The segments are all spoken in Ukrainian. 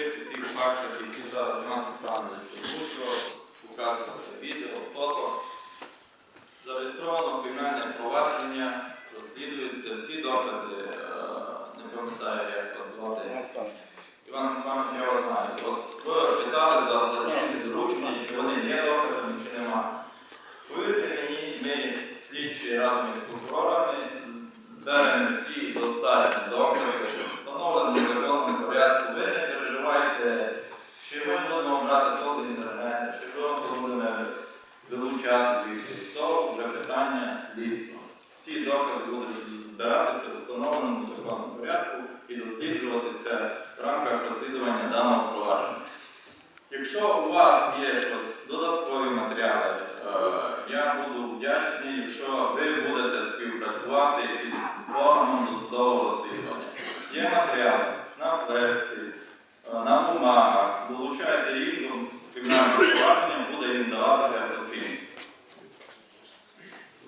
тих усіх фактах, які зараз Іван Степанович озвучував, показувати відео, фото. Зареєстровано кримінальне провадження, розслідуються всі докази, е, не пам'ятаю, як вас звати. Іван Степанович, я вас знаю. От ви питали за платіжні зручення, чи вони є доказами, чи нема. Повірте мені, ми слідчі разом із прокурорами зберемо всі достатні докази, встановлені в законному порядку. Ви не переживайте, чи ми будемо брати то з інтернету, чи ми будемо вилучати звідси. То вже питання слідства. Всі докази будуть збиратися в встановленому законному порядку і досліджуватися в рамках розслідування даного провадження. Якщо у вас є щось, додаткові матеріали, е, я буду вдячний, якщо ви будете співпрацювати із органом досудового розслідування. Є матеріали на флешці, е, на бумагах, долучайте їх до кримінального провадження, буде їм даватися оцінка.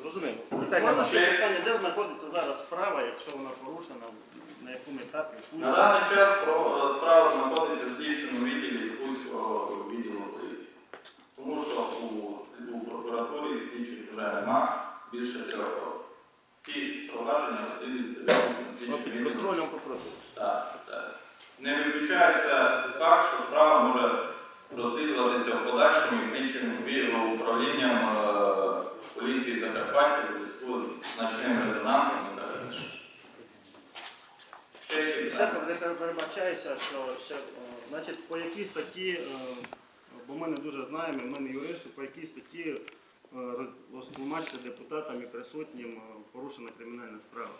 Зрозуміло. Так, Можна ще- ще питання, де знаходиться зараз справа, якщо вона порушена, на якому етапі? На даний час про- справа знаходиться в слідчому відділі Хуського відділу поліції. Тому що у, у прокуратурі слідчих вже нема більше трьох років. Всі провадження розслідуються в слідчому Під контролем прокуратури. Так, так. Не виключається факт, що справа може розслідуватися в подальшому і слідчим ві- управлінням е, поліції Закарпаття у зв'язку з значним резонансом і так далі. Ще ще Ще питання? пере- перебачається, що ще, е, значить, по якій статті, е, бо ми не дуже знаємо, ми не юристи, по якій статті е, розтлумачиться депутатам і присутнім е, порушена кримінальна справа.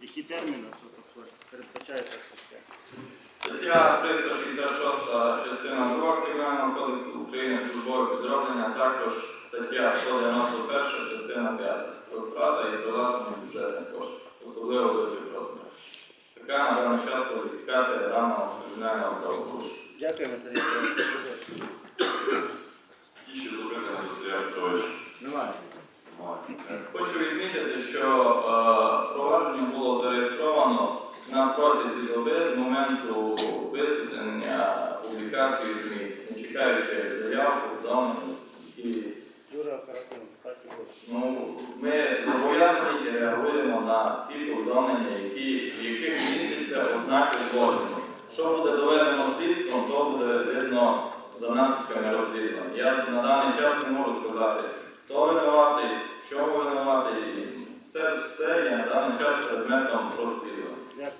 Які терміни що тобто, стаття? Стаття 366 частина 2 Кримінального кодексу України службове підроблення, також стаття 191 частина 5 розтрата і привласнення бюджетних коштів, особливо великих розмірів. Така на даний час кваліфікація даного кримінального правопорушення. Дякуємо, Сергій Петрович. І ще запитання, Василь Петрович. Немає. Хочу відмітити, що е, провадження було зареєстровано на протязі доби з моменту висвітлення публікації ЗМІ, не чекаючи заяв, повідомлень, які Дуже оперативно, і ну, ми зобов'язані і реагуємо на всі повідомлення, які, в яких містяться ознаки злочину. Що буде видно за наслідками розслідування. Я на даний час не можу сказати, хто винуватий, що винуватий. Це все є на даний час предметом розслідування.